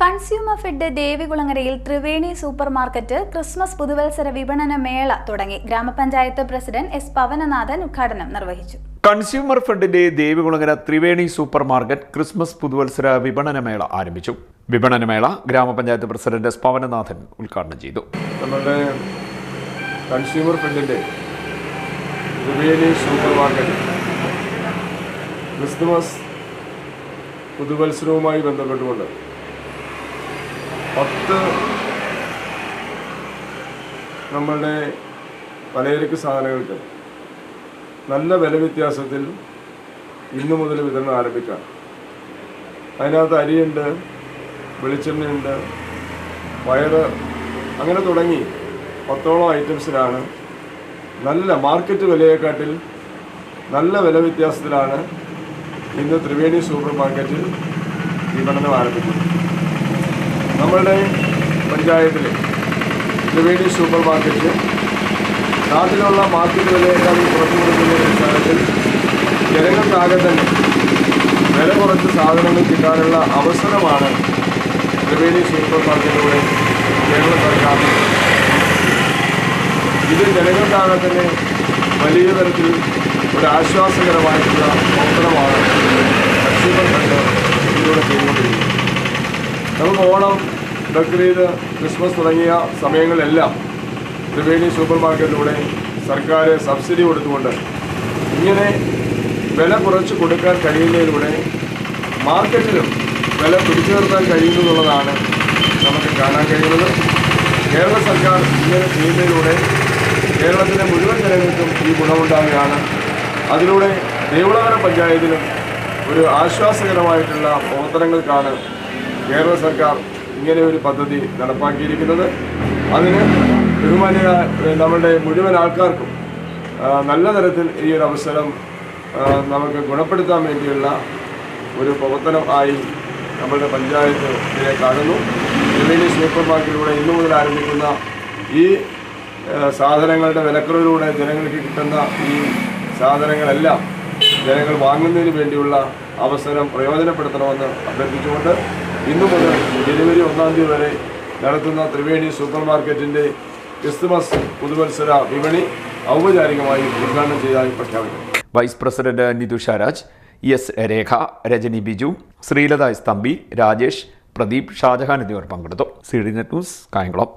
Consumer fed ദേവികുളങ്ങരയിൽ Triveni super market Christmas പുതുവത്സര വിപണന മേള തുടങ്ങി. ഗ്രാമപഞ്ചായത്ത് പ്രസിഡന്റ് എസ് പവനനാഥൻ ഉദ്ഘാടനം നിർവഹിച്ചു. കൺസ്യൂമർ ഫെഡിന്റെ Devikulangara Triveni super market Christmas പുതുവത്സര വിപണന മേള ആരംഭിച്ചു. വിപണന മേള ഗ്രാമപഞ്ചായത്ത് പ്രസിഡന്റ് എസ് പവനനാഥൻ ഉദ്ഘാടനം ചെയ്തു. നമ്മുടെ കൺസ്യൂമർ ഫെഡിന്റെ ത്രിവേണി സൂപ്പർ മാർക്കറ്റ് ക്രിസ്തുമസ് പുതുവത്സരവുമായി ബന്ധപ്പെട്ടുകൊണ്ട് പത്ത് നമ്മളുടെ പലചരക്ക് സാധനങ്ങൾക്ക് നല്ല വില വ്യത്യാസത്തിൽ ഇന്നു മുതൽ വിതരണം ആരംഭിക്കാം. അതിനകത്ത് അരിയുണ്ട് വെളിച്ചെണ്ണയുണ്ട് വയറ് അങ്ങനെ തുടങ്ങി പത്തോളം ഐറ്റംസിലാണ്. നല്ല മാർക്കറ്റ് വിലയെക്കാട്ടിൽ നല്ല വില വ്യത്യാസത്തിലാണ് ഇന്ന് ത്രിവേണി സൂപ്പർ മാർക്കറ്റിൽ വിപണനം ആരംഭിക്കുന്നത്. നമ്മളുടെ പഞ്ചായത്തിലെ ത്രിവേണി സൂപ്പർ മാർക്കറ്റ് നാട്ടിലുള്ള മാർക്കറ്റ് വിലയേക്കാൾ കുറച്ചു കൊടുക്കുന്ന അടിസ്ഥാനത്തിൽ ജനങ്ങൾക്കാകെ തന്നെ വില കുറച്ച് സാധനങ്ങൾ കിട്ടാനുള്ള അവസരമാണ് ത്രിവേണി സൂപ്പർ മാർക്കറ്റിലൂടെ കേരള സർക്കാർ ഇത് ജനങ്ങൾക്കാകെ തന്നെ വലിയ തരത്തിൽ ഒരു ആശ്വാസകരമായിട്ടുള്ള പ്രവർത്തനമാണ് കൺസ്യൂമർ ഫണ്ട് ഇതിലൂടെ ചെയ്തുകൊണ്ടിരിക്കുന്നത്. നമുക്ക് ഓണം ബക്രീദ് ക്രിസ്മസ് തുടങ്ങിയ സമയങ്ങളിലെല്ലാം ത്രിവേണി സൂപ്പർ മാർക്കറ്റിലൂടെ സർക്കാർ സബ്സിഡി കൊടുത്തുകൊണ്ട് ഇങ്ങനെ വില കുറച്ച് കൊടുക്കാൻ കഴിയുന്നതിലൂടെ മാർക്കറ്റിലും വില പിടിച്ചു നിർത്താൻ കഴിയുന്നു എന്നുള്ളതാണ് നമുക്ക് കാണാൻ കഴിയുന്നത്. കേരള സർക്കാർ ഇങ്ങനെ ചെയ്യുന്നതിലൂടെ കേരളത്തിലെ മുഴുവൻ ജനങ്ങൾക്കും ഈ ഗുണമുണ്ടാവുകയാണ്. അതിലൂടെ ദേവളകര പഞ്ചായത്തിലും ഒരു ആശ്വാസകരമായിട്ടുള്ള പ്രവർത്തനങ്ങൾക്കാണ് കേരള സർക്കാർ ഇങ്ങനെ ഒരു പദ്ധതി നടപ്പാക്കിയിരിക്കുന്നത്. അതിന് ബഹുമാന്യ നമ്മുടെ മുഴുവൻ ആൾക്കാർക്കും നല്ല തരത്തിൽ ഈ ഒരു അവസരം നമുക്ക് ഗുണപ്പെടുത്താൻ വേണ്ടിയുള്ള ഒരു പ്രവർത്തനം ആയി നമ്മുടെ പഞ്ചായത്ത് ഇതിനെ കാണുന്നു. ത്രിവേണി സൂപ്പർ മാർക്കറ്റിലൂടെ ഇന്നു മുതൽ ആരംഭിക്കുന്ന ഈ സാധനങ്ങളുടെ വിലക്കുറവിലൂടെ ജനങ്ങൾക്ക് കിട്ടുന്ന ഈ സാധനങ്ങളെല്ലാം ജനങ്ങൾ വാങ്ങുന്നതിന് വേണ്ടിയുള്ള അവസരം പ്രയോജനപ്പെടുത്തണമെന്ന് അഭ്യർത്ഥിച്ചുകൊണ്ട് ഇന്നു മുതൽ ജനുവരി ഒന്നാം തീയതി വരെ നടത്തുന്ന ത്രിവേണി സൂപ്പർ മാർക്കറ്റിന്റെ ക്രിസ്തുമസ് പുതുവത്സര വിപണി ഔപചാരികമായി ഉദ്ഘാടനം ചെയ്തതായി പ്രഖ്യാപിക്കും vice president Nithu Sharaj S Rekha Rajani Biju Sreelatha S Thampi Rajesh Pradeep Shajahan എന്നിവർ പങ്കെടുത്തു. C D net news Kayamkulam.